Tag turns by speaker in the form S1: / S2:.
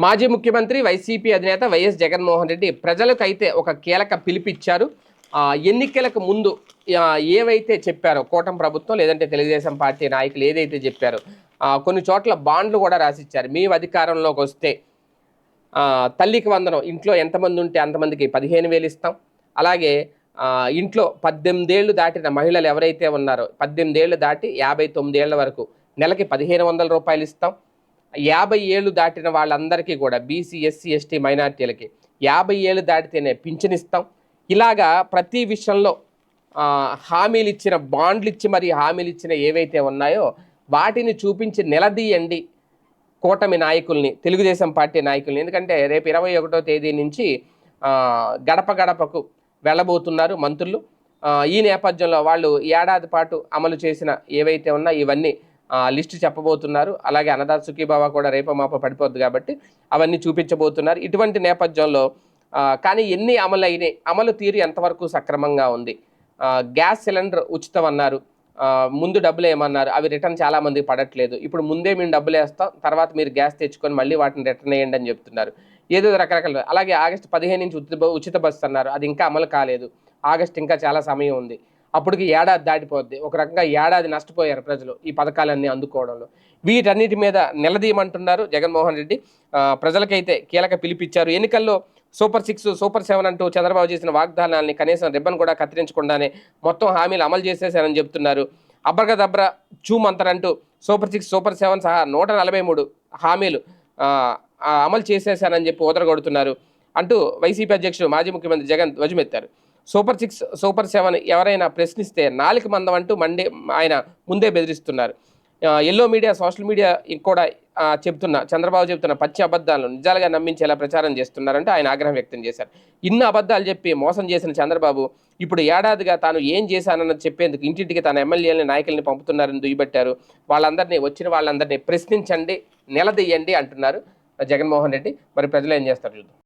S1: మాజీ ముఖ్యమంత్రి వైసీపీ అధినేత వైఎస్ జగన్మోహన్ రెడ్డి ప్రజలకైతే ఒక కీలక పిలిపిచ్చారు. ఎన్నికలకు ముందు ఏవైతే చెప్పారో కూటమి ప్రభుత్వం లేదంటే తెలుగుదేశం పార్టీ నాయకులు ఏదైతే చెప్పారో కొన్ని చోట్ల బాండ్లు కూడా రాసిచ్చారు. మీ అధికారంలోకి వస్తే తల్లికి వందనం ఇంట్లో ఎంతమంది ఉంటే అంతమందికి పదిహేను వేలు ఇస్తాం. అలాగే ఇంట్లో పద్దెనిమిదేళ్ళు దాటిన మహిళలు ఎవరైతే ఉన్నారో పద్దెనిమిదేళ్ళు దాటి యాభై తొమ్మిదేళ్ళ వరకు నెలకి పదిహేను వందల రూపాయలు ఇస్తాం. యాభై ఏళ్ళు దాటిన వాళ్ళందరికీ కూడా బీసీ ఎస్సీ ఎస్టీ మైనార్టీలకి యాభై ఏళ్ళు దాటితేనే పింఛన్ ఇస్తాం ఇలాగా ప్రతి విషయంలో హామీలు ఇచ్చిన బాండ్లు ఇచ్చి మరి హామీలు ఇచ్చిన ఏవైతే ఉన్నాయో వాటిని చూపించి నిలదీయండి కూటమి నాయకుల్ని తెలుగుదేశం పార్టీ నాయకుల్ని. ఎందుకంటే రేపు ఇరవై ఒకటో తేదీ నుంచి గడప గడపకు వెళ్ళబోతున్నారు మంత్రులు. ఈ నేపథ్యంలో వాళ్ళు ఏడాది పాటు అమలు చేసిన ఏవైతే ఉన్నా ఇవన్నీ లిస్ట్ చెప్పబోతున్నారు. అలాగే అన్నదాత సుఖీబాబా కూడా రేపో మాప పడిపోద్ది కాబట్టి అవన్నీ చూపించబోతున్నారు. ఇటువంటి నేపథ్యంలో కానీ ఎన్ని అమలు అయినాయి అమలు తీరు ఎంతవరకు సక్రమంగా ఉంది? గ్యాస్ సిలిండర్ ఉచితం అన్నారు. ముందు డబ్బులు ఏమన్నారు? అవి రిటర్న్ చాలామందికి పడట్లేదు. ఇప్పుడు ముందే మేము డబ్బులు వేస్తాం తర్వాత మీరు గ్యాస్ తెచ్చుకొని మళ్ళీ వాటిని రిటర్న్ వేయండి అని చెప్తున్నారు. ఏదో రకరకాల అలాగే ఆగస్టు పదిహేను నుంచి ఉచిత ఉచిత బస్సు అన్నారు. అది ఇంకా అమలు కాలేదు. ఆగస్ట్ ఇంకా చాలా సమయం ఉంది. అప్పటికి ఏడాది దాటిపోద్ది. ఒక రకంగా ఏడాది నష్టపోయారు ప్రజలు ఈ పథకాలన్నీ అందుకోవడంలో. వీటన్నిటి మీద నిలదీయమంటున్నారు జగన్మోహన్ రెడ్డి. ప్రజలకైతే కీలక పిలిపిచ్చారు. ఎన్నికల్లో సూపర్ సిక్స్ సూపర్ సెవెన్ అంటూ చంద్రబాబు చేసిన వాగ్దానాన్ని కనీసం రిబ్బన్ కూడా కత్తిరించకుండానే మొత్తం హామీలు అమలు చేసేశారని చెప్తున్నారు. అబ్రగదబ్ర చూమంతరంటూ సూపర్ సిక్స్ సూపర్ సెవెన్ సహా నూట నలభై మూడు హామీలు అమలు చేసేశారని చెప్పి ఓదరగొడుతున్నారు అంటూ వైసీపీ అధ్యక్షుడు మాజీ ముఖ్యమంత్రి జగన్ ధ్వజమెత్తారు. సూపర్ సిక్స్ సూపర్ సెవెన్ ఎవరైనా ప్రశ్నిస్తే నాలుగు మందం అంటూ మండే ఆయన ముందే బెదిరిస్తున్నారు. ఎల్లో మీడియా సోషల్ మీడియా కూడా చెప్తున్న చంద్రబాబు చెప్తున్న పచ్చి అబద్ధాలను నిజాలుగా నమ్మించేలా ప్రచారం చేస్తున్నారంటే ఆయన ఆగ్రహం వ్యక్తం చేశారు. ఇన్ని అబద్ధాలు చెప్పి మోసం చేసిన చంద్రబాబు ఇప్పుడు ఏడాదిగా తాను ఏం చేశానన్నది చెప్పేందుకు ఇంటింటికి తన ఎమ్మెల్యేలని నాయకుల్ని పంపుతున్నారని దుయ్యబట్టారు. వాళ్ళందరినీ వచ్చిన వాళ్ళందరినీ ప్రశ్నించండి నిలదీయండి అంటున్నారు జగన్మోహన్ రెడ్డి. మరి ప్రజలు ఏం చేస్తారు చూద్దాం.